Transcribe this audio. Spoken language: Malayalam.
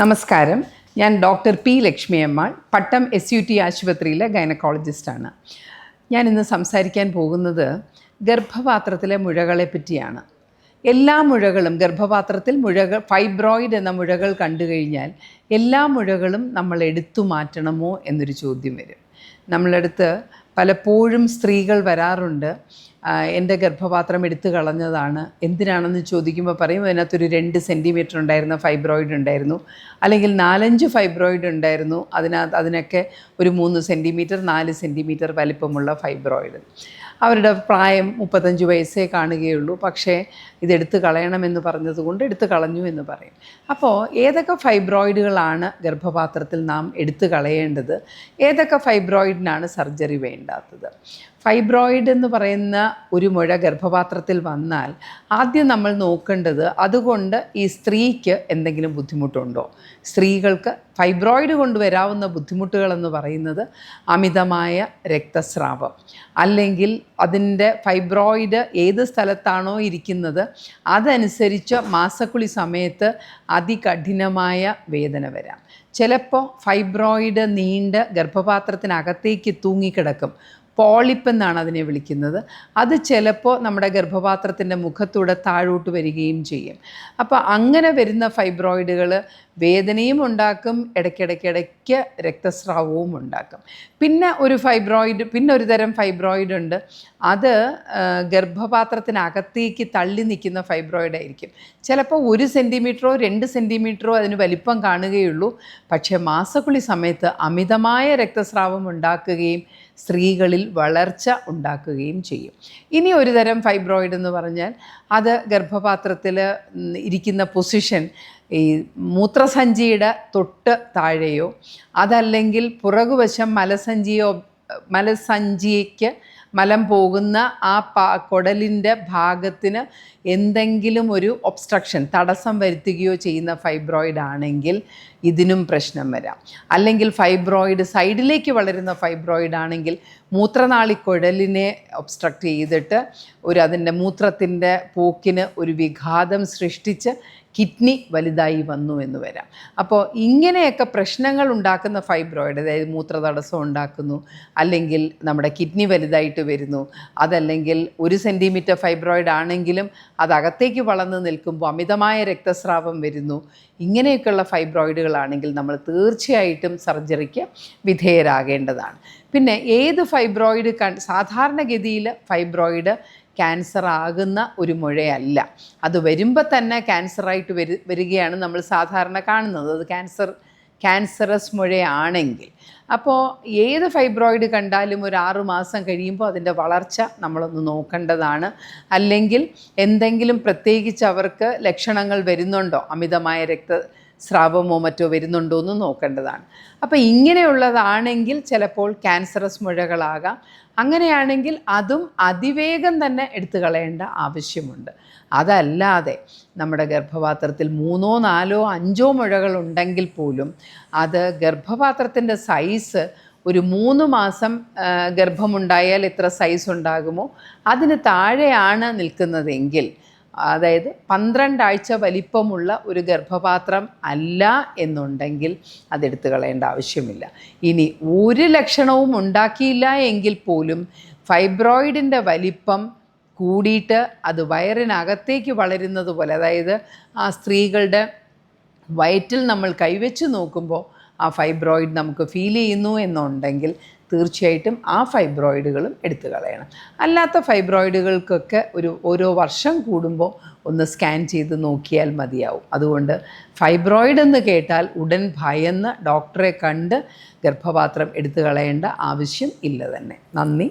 നമസ്കാരം. ഞാൻ doctor P Lakshmi Ammal Pattom S U T ആശുപത്രിയിലെ ഗൈനക്കോളജിസ്റ്റാണ്. ഞാൻ ഇന്ന് സംസാരിക്കാൻ പോകുന്നത് ഗർഭപാത്രത്തിലെ മുഴകളെ പറ്റിയാണ്. എല്ലാ മുഴകളും ഗർഭപാത്രത്തിൽ മുഴകൾ ഫൈബ്രോയിഡ് എന്ന മുഴകൾ കണ്ടു കഴിഞ്ഞാൽ എല്ലാ മുഴകളും നമ്മൾ എടുത്തു മാറ്റണമോ എന്നൊരു ചോദ്യം വരും. നമ്മളടുത്ത് പലപ്പോഴും സ്ത്രീകൾ വരാറുണ്ട്. എന്റെ ഗർഭപാത്രം എടുത്തു കളഞ്ഞതാണ്. എന്തിനാണെന്ന് ചോദിക്കുമ്പോൾ പറയും അതിനകത്തൊരു രണ്ട് സെന്റിമീറ്റർ ഉണ്ടായിരുന്ന ഫൈബ്രോയിഡ് ഉണ്ടായിരുന്നു. അല്ലെങ്കിൽ നാലഞ്ച് ഫൈബ്രോയിഡ് ഉണ്ടായിരുന്നു. അതിനകത്ത് അതിനൊക്കെ ഒരു മൂന്ന് സെന്റിമീറ്റർ നാല് സെന്റിമീറ്റർ വലിപ്പമുള്ള ഫൈബ്രോയിഡ് അവരുടെ പ്രായം മുപ്പത്തഞ്ച് വയസ്സേ കാണുകയുള്ളൂ. പക്ഷേ ഇതെടുത്ത് കളയണമെന്ന് പറഞ്ഞതുകൊണ്ട് എടുത്ത് കളഞ്ഞു എന്ന് പറയും. അപ്പോൾ ഏതൊക്കെ ഫൈബ്രോയിഡുകളാണ് ഗർഭപാത്രത്തിൽ നാം എടുത്തു കളയേണ്ടത്? ഏതൊക്കെ ഫൈബ്രോയിഡിനാണ് സർജറി വേണ്ടാത്തത്? ഫൈബ്രോയിഡ് എന്ന് പറയുന്ന ഒരു മുഴ ഗർഭപാത്രത്തിൽ വന്നാൽ ആദ്യം നമ്മൾ നോക്കേണ്ടത് അതുകൊണ്ട് ഈ സ്ത്രീക്ക് എന്തെങ്കിലും ബുദ്ധിമുട്ടുണ്ടോ? സ്ത്രീകൾക്ക് ഫൈബ്രോയിഡ് കൊണ്ട് വരാവുന്ന ബുദ്ധിമുട്ടുകളെന്ന് പറയുന്നത് അമിതമായ രക്തസ്രാവം. അല്ലെങ്കിൽ അതിന്റെ ഫൈബ്രോയിഡ് ഏത് സ്ഥലത്താണോ ഇരിക്കുന്നത് അതനുസരിച്ച് മാസക്കുളി സമയത്ത് അതികഠിനമായ വേദന വരാം. ചിലപ്പോൾ ഫൈബ്രോയിഡ് നീണ്ട് ഗർഭപാത്രത്തിനകത്തേക്ക് തൂങ്ങിക്കിടക്കും. പോളിപ്പ് എന്നാണ് അതിനെ വിളിക്കുന്നത്. അത് ചിലപ്പോൾ നമ്മുടെ ഗർഭപാത്രത്തിന്റെ മുഖത്തൂടെ താഴോട്ട് വരികയും ചെയ്യും. അപ്പോൾ അങ്ങനെ വരുന്ന ഫൈബ്രോയിഡുകൾ വേദനയും ഉണ്ടാക്കും ഇടയ്ക്കിടയ്ക്കിടയ്ക്ക് രക്തസ്രാവവും ഉണ്ടാക്കും. പിന്നെ ഒരു ഫൈബ്രോയിഡ് പിന്നെ ഒരു തരം ഫൈബ്രോയിഡ് ഉണ്ട്. അത് ഗർഭപാത്രത്തിനകത്തേക്ക് തള്ളി നിൽക്കുന്ന ഫൈബ്രോയിഡ് ആയിരിക്കും. ചിലപ്പോൾ ഒരു സെന്റിമീറ്ററോ രണ്ട് സെന്റിമീറ്ററോ അതിന് വലിപ്പം കാണുകയുള്ളൂ. പക്ഷേ മാസക്കുളി സമയത്ത് അമിതമായ രക്തസ്രാവം ഉണ്ടാക്കുകയും സ്ത്രീകളിൽ വളർച്ച ഉണ്ടാക്കുകയും ചെയ്യും. ഇനി ഒരു തരം ഫൈബ്രോയിഡ് എന്ന് പറഞ്ഞാൽ അത് ഗർഭപാത്രത്തിൽ ഇരിക്കുന്ന പൊസിഷൻ ഈ മൂത്രസഞ്ചിയുടെ തൊട്ട് താഴെയോ അതല്ലെങ്കിൽ പുറകുവശം മലസഞ്ചിയോ മലസഞ്ചിക്ക് മലം പോകുന്ന ആ പാ കുടലിന്റെ ഭാഗത്തിന് എന്തെങ്കിലും ഒരു ഒബ്സ്ട്രക്ഷൻ തടസ്സം വരുത്തുകയോ ചെയ്യുന്ന ഫൈബ്രോയിഡ് ആണെങ്കിൽ ഇതിനും പ്രശ്നം വരാം. അല്ലെങ്കിൽ ഫൈബ്രോയിഡ് സൈഡിലേക്ക് വളരുന്ന ഫൈബ്രോയിഡ് ആണെങ്കിൽ മൂത്രനാളി കുഴലിനെ ഒബ്സ്ട്രക്ട് ചെയ്തിട്ട് ഒരു അതിന്റെ മൂത്രത്തിന്റെ പോക്കിന് ഒരു വിഘാതം സൃഷ്ടിച്ച് കിഡ്നി വലുതായി വന്നു എന്ന് വരാം. അപ്പോൾ ഇങ്ങനെയൊക്കെ പ്രശ്നങ്ങൾ ഉണ്ടാക്കുന്ന ഫൈബ്രോയിഡ് അതായത് മൂത്രതടസ്സം ഉണ്ടാക്കുന്നു അല്ലെങ്കിൽ നമ്മുടെ കിഡ്നി വലുതായിട്ട് വരുന്നു അതല്ലെങ്കിൽ ഒരു സെന്റിമീറ്റർ ഫൈബ്രോയിഡ് ആണെങ്കിലും അത് അകത്തേക്ക് വളർന്ന് നിൽക്കുമ്പോൾ അമിതമായ രക്തസ്രാവം വരുന്നു. ഇങ്ങനെയൊക്കെയുള്ള ഫൈബ്രോയിഡുകളാണെങ്കിൽ നമ്മൾ തീർച്ചയായിട്ടും സർജറിക്ക് വിധേയരാകേണ്ടതാണ്. പിന്നെ ഏത് ഫൈബ്രോയിഡ് സാധാരണഗതിയിൽ ഫൈബ്രോയിഡ് ക്യാൻസർ ആകുന്ന ഒരു മുഴയല്ല. അത് വരുമ്പോൾ തന്നെ ക്യാൻസറായിട്ട് വരു വരികയാണ് നമ്മൾ സാധാരണ കാണുന്നത്. അത് ക്യാൻസർ ക്യാൻസറസ് മുഴയാണെങ്കിൽ. അപ്പോൾ ഏത് ഫൈബ്രോയിഡ് കണ്ടാലും ഒരു ആറു മാസം കഴിയുമ്പോൾ അതിന്റെ വളർച്ച നമ്മളൊന്ന് നോക്കേണ്ടതാണ്. അല്ലെങ്കിൽ എന്തെങ്കിലും പ്രത്യേകിച്ച് അവർക്ക് ലക്ഷണങ്ങൾ വരുന്നുണ്ടോ? അമിതമായ രക്ത സ്രാവമോ മറ്റോ വരുന്നുണ്ടോ എന്ന് നോക്കേണ്ടതാണ്. അപ്പോൾ ഇങ്ങനെയുള്ളതാണെങ്കിൽ ചിലപ്പോൾ ക്യാൻസറസ് മുഴകളാകാം. അങ്ങനെയാണെങ്കിൽ അതും അതിവേഗം തന്നെ എടുത്തു കളയേണ്ട ആവശ്യമുണ്ട്. അതല്ലാതെ നമ്മുടെ ഗർഭപാത്രത്തിൽ മൂന്നോ നാലോ അഞ്ചോ മുഴകൾ ഉണ്ടെങ്കിൽ പോലും അത് ഗർഭപാത്രത്തിന്റെ സൈസ് ഒരു മൂന്ന് മാസം ഗർഭമുണ്ടായാൽ എത്ര സൈസ് ഉണ്ടാകുമോ? അതിന് താഴെയാണ് നിൽക്കുന്നതെങ്കിൽ അതായത് പന്ത്രണ്ടാഴ്ച വലിപ്പമുള്ള ഒരു ഗർഭപാത്രം അല്ല എന്നുണ്ടെങ്കിൽ അതെടുത്തു കളയേണ്ട ആവശ്യമില്ല. ഇനി ഒരു ലക്ഷണവും ഉണ്ടാക്കിയില്ല എങ്കിൽ പോലും ഫൈബ്രോയിഡിന്റെ വലിപ്പം കൂടിയിട്ട് അത് വയറിനകത്തേക്ക് വളരുന്നത് പോലെ അതായത് ആ സ്ത്രീകളുടെ വയറ്റിൽ നമ്മൾ കൈവച്ച് നോക്കുമ്പോൾ ആ ഫൈബ്രോയിഡ് നമുക്ക് ഫീൽ ചെയ്യുന്നു എന്നുണ്ടെങ്കിൽ തീർച്ചയായിട്ടും ആ ഫൈബ്രോയിഡുകളും എടുത്തു കളയണം. അല്ലാത്ത ഫൈബ്രോയിഡുകൾക്കൊക്കെ ഒരു ഓരോ വർഷം കൂടുമ്പോൾ ഒന്ന് സ്കാൻ ചെയ്ത് നോക്കിയാൽ മതിയാവും. അതുകൊണ്ട് ഫൈബ്രോയിഡ് എന്ന് കേട്ടാൽ ഉടൻ ഭയന്ന് ഡോക്ടറെ കണ്ട് ഗർഭപാത്രം എടുത്തു കളയേണ്ട ആവശ്യം ഇല്ല തന്നെ. നന്ദി.